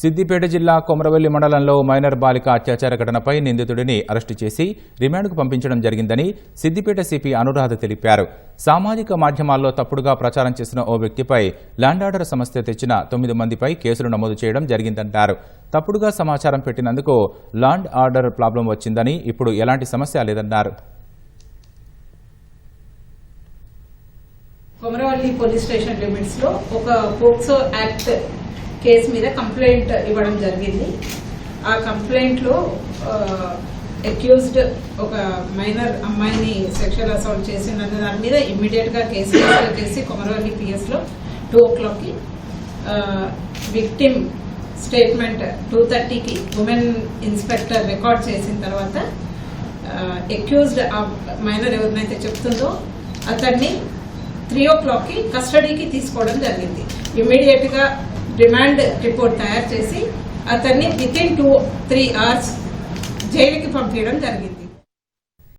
సిద్దిపేట జిల్లా కొమరవెల్లి మండలంలో మైనర్ బాలిక అత్యాచార ఘటనపై నిందితుడిని అరెస్టు చేసి రిమాండ్కు పంపించడం జరిగిందని సిద్దిపేట సిపి అనురాధ తెలిపారు. సామాజిక మాధ్యమాల్లో తప్పుడుగా ప్రచారం చేసిన ఓ వ్యక్తిపై ల్యాండ్ ఆర్డర్ సమస్య తెచ్చిన తొమ్మిది మందిపై కేసులు నమోదు చేయడం జరిగిందంటారు. తప్పుడుగా సమాచారం పెట్టినందుకు ల్యాండ్ ఆర్డర్ ప్రాబ్లం వచ్చిందని ఇప్పుడు ఎలాంటి సమస్య లేదన్నారు. కొమరవల్లి పోలీస్ స్టేషన్ లిమిట్స్లో ఒక పోక్సో యాక్ట్ కేసు మీద కంప్లైంట్ ఇవ్వడం జరిగింది. ఆ కంప్లైంట్లో అక్యూజ్డ్ ఒక మైనర్ అమ్మాయిని సెక్షువల్ అసౌల్ట్ చేసినందు దాని మీద ఇమ్మీడియట్గా కేసు రిజిస్టర్ చేసి కొమరవల్లి పిఎస్లో టూ ఓ క్లాక్కి విక్టిమ్ స్టేట్మెంట్ టూ థర్టీకి ఉమెన్ ఇన్స్పెక్టర్ రికార్డ్ చేసిన తర్వాత ఎక్యూజ్డ్ మైనర్ ఎవరినైతే చెప్తుందో అతన్ని త్రీ ఓ క్లాక్కి కస్టడీకి తీసుకోవడం జరిగింది. ఇమ్మీడియట్గా డిమాండ్ రిమాండ్ రిపోర్ట్ తయారు చేసి అతన్ని within two three hours జైలుకి పంపించడం జరిగింది.